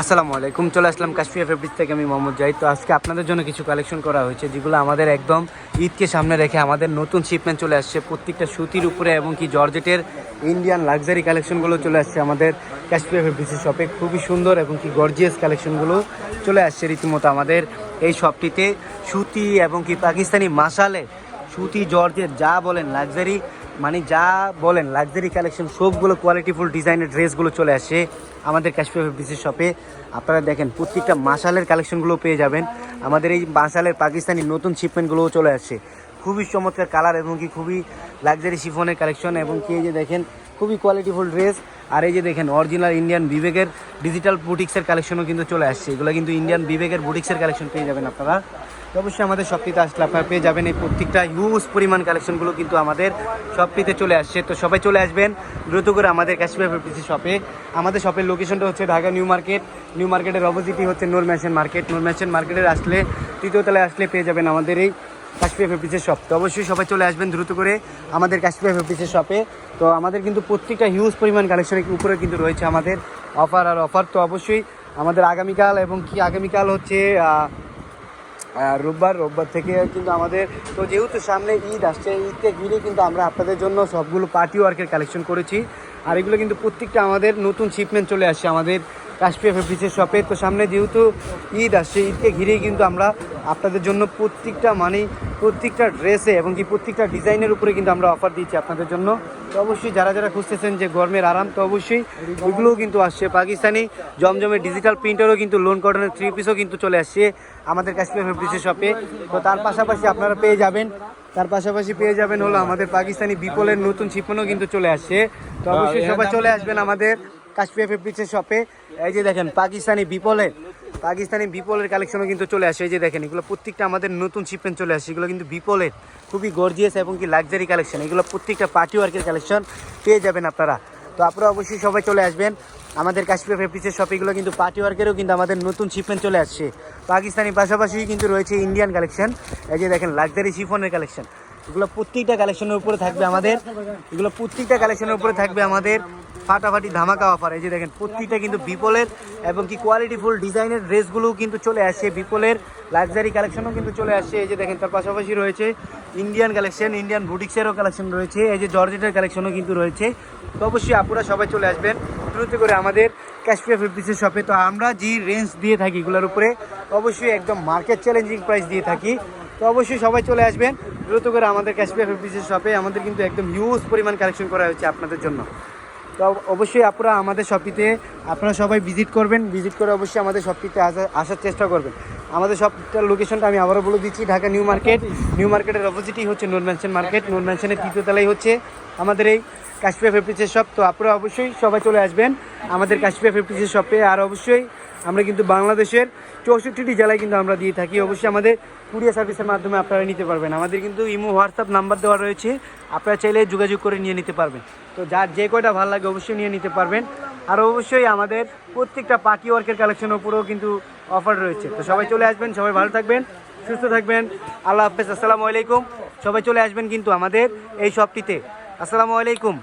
আসসালামু আলাইকুম, চলে আসলাম কাশ্মীর ফেব্রিক থেকে আমি মোহাম্মদ জাহিদ। তো আজকে আপনাদের জন্য কিছু কালেকশন করা হয়েছে, যেগুলো আমাদের একদম ঈদকে সামনে রেখে আমাদের নতুন শিপমেন্ট চলে আসছে। প্রত্যেকটা সুতির উপরে এবং কি জর্জেটের ইন্ডিয়ান লাক্সারি কালেকশনগুলো চলে আসছে আমাদের কাশ্মীর ফেব্রিক্সের শপে খুবই সুন্দর এবং কি গর্জিয়াস কালেকশনগুলো চলে আসছে রীতিমতো আমাদের এই শপটিতে সুতি এবং কি পাকিস্তানি মাসালে সুতি জর্জের যা বলেন লাক্সারি মানে যা বলেন লাক্সারি কালেকশন সবগুলো কোয়ালিটিফুল ডিজাইনের ড্রেসগুলো চলে আসে আমাদের কাশ্মীর বিসি শপে আপনারা দেখেন, প্রত্যেকটা মাসালের কালেকশনগুলো পেয়ে যাবেন। আমাদের এই মাসালের পাকিস্তানি নতুন শিপমেন্টগুলোও চলে আসছে খুবই চমৎকার কালার এবং কি খুবই লাক্সারি শিফনের কালেকশন এবং কি এই যে দেখেন, খুবই কোয়ালিটিফুল ড্রেস আর এই যে দেখেন অরিজিনাল ইন্ডিয়ান বিবেকের ডিজিটাল বুটিক্সের কালেকশনও কিন্তু চলে আসছে। এগুলো কিন্তু ইন্ডিয়ান বিবেকের বুটিক্সের কালেকশন পেয়ে যাবেন আপনারা। অবশ্যই আমাদের শপটিতে আসলে আপনারা পেয়ে যাবেন এই প্রত্যেকটা হিউজ পরিমাণ কালেকশনগুলো কিন্তু আমাদের শপটিতে চলে আসছে। তো সবাই চলে আসবেন, দ্রুত করে আমাদের কাশ্মীর ফেব্রিক্সের শপে আমাদের শপের লোকেশনটা হচ্ছে ঢাকা নিউ মার্কেট। নিউ মার্কেটের অপোজিটই হচ্ছে Noor Mansion market Noor Mansion মার্কেটের আসলে তৃতীয় তলায় আসলে পেয়ে যাবেন আমাদের এই কাশ্মীর ফেব্রিক্সের শপ তো অবশ্যই সবাই চলে আসবেন দ্রুত করে আমাদের কাশ্মীর ফেব্রিক্সের শপে তো আমাদের কিন্তু প্রত্যেকটা হিউজ পরিমাণ কালেকশনের উপরে কিন্তু রয়েছে আমাদের অফার আর অফার তো অবশ্যই আমাদের আগামীকাল এবং কি আগামীকাল হচ্ছে রোববার। রোববার থেকে কিন্তু আমাদের, তো যেহেতু সামনে ঈদ আসছে, ঈদকে ঘিরে কিন্তু আমরা আপনাদের জন্য সবগুলো পার্টি ওয়ার্কের কালেকশন করেছি। আর এগুলো কিন্তু প্রত্যেকটা আমাদের নতুন শিপমেন্ট চলে আসছে আমাদের কাশ্মীর ফেব্রিক্সের শপে তো সামনে যেহেতু ঈদ আসছে, ঈদকে ঘিরেই কিন্তু আমরা আপনাদের জন্য প্রত্যেকটা মানে প্রত্যেকটা ড্রেসে এবং কি প্রত্যেকটা ডিজাইনের উপরে কিন্তু আমরা অফার দিচ্ছি আপনাদের জন্য। তো অবশ্যই যারা যারা খুঁজতেছেন যে গরমের আরাম, তো অবশ্যই ওইগুলোও কিন্তু আসছে। পাকিস্তানি জমজমের ডিজিটাল প্রিন্টারও কিন্তু লোন কটনের থ্রি পিসও কিন্তু চলে আসছে আমাদের কাশ্মীর ফেব্রিক্সের শপে তো তার পাশাপাশি আপনারা পেয়ে যাবেন, তার পাশাপাশি পেয়ে যাবেন হলো আমাদের পাকিস্তানি বিপলের নতুন শিপনও কিন্তু চলে আসছে। তো অবশ্যই সবাই চলে আসবেন আমাদের কাশ্মীর ফেব্রিক্সের শপে এই যে দেখেন, পাকিস্তানি বিপলের পাকিস্তানি বিপলের কালেকশনও কিন্তু চলে আসে। এই যে দেখেন, এগুলো প্রত্যেকটা আমাদের নতুন শিপমেন্ট চলে আসছে এগুলো কিন্তু বিপলের খুবই গর্জিয়াস এবং কি লাক্সারি কালেকশন এগুলো প্রত্যেকটা পার্টি ওয়ার্কের কালেকশন পেয়ে যাবেন আপনারা। তো আপনারা অবশ্যই সবাই চলে আসবেন। আমাদের কাশ্মীর ফেব্রিক্সের শপেগুলো কিন্তু পার্টি ওয়ার্কেরও কিন্তু আমাদের নতুন শিপমেন্ট চলে আসছে। পাকিস্তানি পাশাপাশি কিন্তু রয়েছে ইন্ডিয়ান কালেকশন এই যে দেখেন লাক্সারি শিফনের কালেকশন এগুলো প্রত্যেকটা কালেকশনের উপরে থাকবে আমাদের। এগুলো প্রত্যেকটা কালেকশনের উপরে থাকবে আমাদের। ফাটাফাটি ধামাকা অফার এই যে দেখেন প্রত্যেকটা কিন্তু বিপলের এবং কি কোয়ালিটিফুল ডিজাইনের ড্রেসগুলোও কিন্তু চলে আসে বিপলের লাক্সারি কালেকশনও কিন্তু চলে আসছে। এই যে দেখেন, তার পাশাপাশি রয়েছে ইন্ডিয়ান কালেকশন ইন্ডিয়ান বুটিক্সেরও কালেকশন রয়েছে। এই যে জর্জেটের কালেকশনও কিন্তু রয়েছে। তো অবশ্যই আপনারা সবাই চলে আসবেন। দ্রুত করে আমাদের ক্যাশপিয়া ফিফটিসের শপে তো আমরা যে রেঞ্জ দিয়ে থাকি এগুলোর উপরে, অবশ্যই একদম মার্কেট চ্যালেঞ্জিং প্রাইস দিয়ে থাকি। তো অবশ্যই সবাই চলে আসবেন। দ্রুত করে আমাদের ক্যাশপিয়া ফিফটিসের শপে আমাদের কিন্তু একদম হিউজ পরিমাণ কালেকশন করা হয়েছে আপনাদের জন্য। তো অবশ্যই আপনারা আমাদের শপিতে আপনারা সবাই ভিজিট করবেন ভিজিট করে অবশ্যই আমাদের শপিতে আসা আসার চেষ্টা করবেন। আমাদের শপটার লোকেশনটা আমি আবারও বলে দিচ্ছি ঢাকা নিউ মার্কেট। নিউ মার্কেটের অপোজিটই হচ্ছে নূর ম্যানশন মার্কেট নূর ম্যানশনের তৃতীয় তলাই হচ্ছে আমাদের এই কাশ্মীর ফেব্রিক্সের শপ তো আপনারা অবশ্যই সবাই চলে আসবেন আমাদের কাশ্মীর ফেব্রিক্সের শপে আর অবশ্যই আমরা কিন্তু বাংলাদেশের চৌষট্টিটি জেলায় কিন্তু আমরা দিয়ে থাকি। অবশ্যই আমাদের কুরিয়ার সার্ভিসের মাধ্যমে আপনারা নিতে পারবেন। আমাদের কিন্তু ইমো হোয়াটসঅ্যাপ নাম্বার দেওয়া রয়েছে। আপনারা চাইলে যোগাযোগ করে নিয়ে নিতে পারবেন। তো যার যে কয়টা ভালো লাগে অবশ্যই নিয়ে নিতে পারবেন। আর অবশ্যই আমাদের প্রত্যেকটা পার্টি ওয়ার্কের কালেকশনের উপরেও কিন্তু অফার রয়েছে। তো সবাই চলে আসবেন, সবাই ভালো থাকবেন, সুস্থ থাকবেন। আল্লাহ হাফেজ, আসসালামু আলাইকুম। সবাই চলে আসবেন কিন্তু আমাদের এই শপটিতে আসসালামু আলাইকুম।